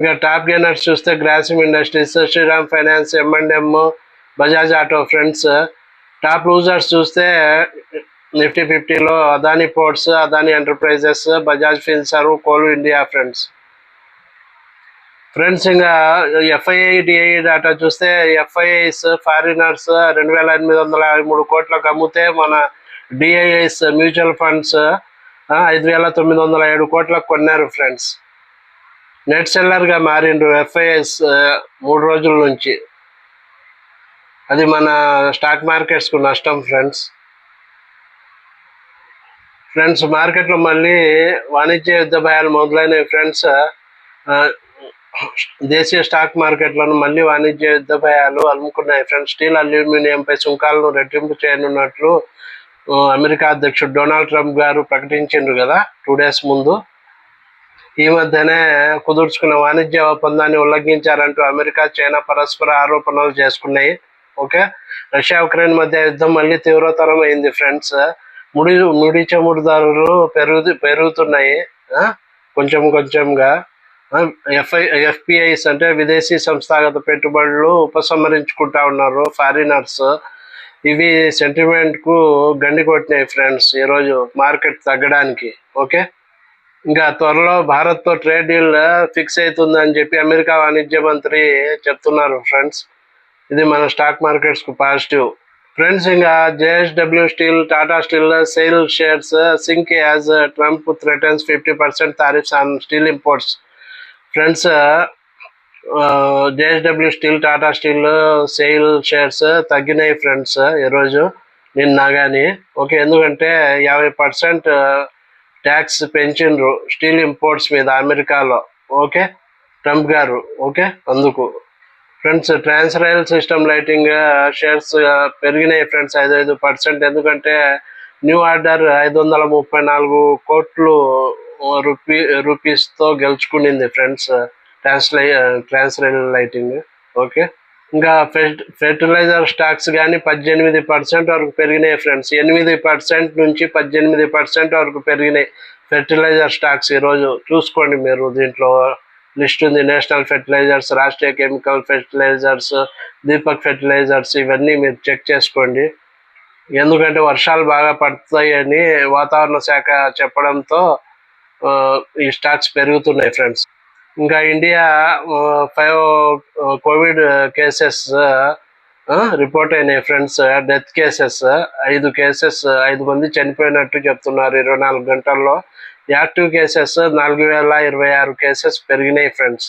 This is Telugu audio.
ఇంకా టాప్ గేనర్స్ చూస్తే Grasim industries Shriram finance M and M Bajaj auto friends top losers చూస్తే నిఫ్టీ ఫిఫ్టీలో Adani ports Adani enterprises Bajaj Finserv coal India friends friends ఇంకా ఎఫ్ఐఐ డిఐ డేటా చూస్తే ఎఫ్ఐఐస్ ఫారినర్స్ రెండు వేల ఎనిమిది వందల యాభై మూడు కోట్లకు అమ్మితే మన డిఐఐస్ మ్యూచువల్ ఫండ్స్ ఐదు వేల తొమ్మిది వందల ఏడు కోట్లకు కొన్నారు ఫ్రెండ్స్ నెట్ సెల్లర్గా మారిండ్రు ఎఫ్ఐఎస్ మూడు రోజుల నుంచి. అది మన స్టాక్ మార్కెట్స్కు నష్టం ఫ్రెండ్స్ ఫ్రెండ్స్ మార్కెట్లో మళ్ళీ వాణిజ్య యుద్ధ భయాలు మొదలైనవి ఫ్రెండ్స్ దేశీయ స్టాక్ మార్కెట్లను మళ్ళీ వాణిజ్య యుద్ధ భయాలు అలుముకున్నాయి ఫ్రెండ్స్ స్టీల్ అల్యూమినియంపై సుంకాలను రెట్టింపు చేయనున్నట్లు అమెరికా అధ్యక్షుడు డొనాల్డ్ ట్రంప్ గారు ప్రకటించిండ్రు కదా టూ డేస్ ముందు. ఈ మధ్యనే కుదుర్చుకున్న వాణిజ్య ఒప్పందాన్ని ఉల్లంఘించారంటూ అమెరికా చైనా పరస్పర ఆరోపణలు చేసుకున్నాయి. ఓకే? రష్యా ఉక్రెయిన్ మధ్య యుద్ధం మళ్ళీ తీవ్రతరం అయింది ఫ్రెండ్స్. ముడి ముడి చమురు ధరలు పెరుగు పెరుగుతున్నాయి. ఆ? కొంచెం కొంచెంగా. ఎఫ్ఐ ఎఫ్పిఐస్ అంటే విదేశీ సంస్థాగత పెట్టుబడులు ఉపసంహరించుకుంటా ఉన్నారు ఫారినర్స్. ఇవి సెంటిమెంట్కు గండి కొట్టినాయి ఫ్రెండ్స్ ఈరోజు మార్కెట్ తగ్గడానికి. ఓకే? ఇంకా త్వరలో భారత్తో ట్రేడ్ డీల్ ఫిక్స్ అవుతుందని చెప్పి అమెరికా వాణిజ్య మంత్రి చెప్తున్నారు ఫ్రెండ్స్. ఇది మన స్టాక్ మార్కెట్స్కు పాజిటివ్. ఫ్రెండ్స్ ఇంకా JSW steel Tata steel SAIL shares sink as Trump threatens fifty percent tariffs on steel imports friends JSW steel Tata steel SAIL shares తగ్గినాయి ఫ్రెండ్స్ ఈరోజు నిన్న కానీ ఓకే ఎందుకంటే యాభై పర్సెంట్ ట్యాక్స్ పెంచిండ్రు స్టీల్ ఇంపోర్ట్స్ మీద అమెరికాలో. ఓకే? ట్రంప్ గారు ఓకే? అందుకు. Friends Transrail system lighting shares పెరిగినాయి ఫ్రెండ్స్ ఐదు ఐదు పర్సెంట్. ఎందుకంటే న్యూ ఆర్డర్ ఐదు వందల ముప్పై నాలుగు కోట్లు రూపీ రూపీస్తో గెలుచుకునింది ఫ్రెండ్స్ ట్రాన్స్లై ట్రాన్స్ రైల్ లైటింగ్. ఓకే? ఇంకా ఫెర్టిలైజర్ స్టాక్స్ కానీ పద్దెనిమిది పర్సెంట్ వరకు పెరిగినాయి ఫ్రెండ్స్. ఎనిమిది పర్సెంట్ నుంచి పద్దెనిమిది పర్సెంట్ వరకు పెరిగినాయి ఫెర్టిలైజర్ స్టాక్స్ ఈరోజు చూసుకోండి మీరు దీంట్లో లిస్ట్ ఉంది. National fertilisers Rashtriya chemical fertilisers Deepak fertilisers ఇవన్నీ మీరు చెక్ చేసుకోండి. ఎందుకంటే వర్షాలు బాగా పడతాయని వాతావరణ శాఖ చెప్పడంతో ఆ, ఈ స్టాక్స్ పెరుగుతున్నాయి ఫ్రెండ్స్. ఇంకా India five covid cases report అయినాయి ఫ్రెండ్స్ డెత్ కేసెస్ ఐదు కేసెస్ ఐదు మంది చనిపోయినట్టు చెప్తున్నారు ఇరవై నాలుగు గంటల్లో. యాక్టివ్ కేసెస్ నాలుగు వేల ఇరవై ఆరు కేసెస్ పెరిగినాయి ఫ్రెండ్స్.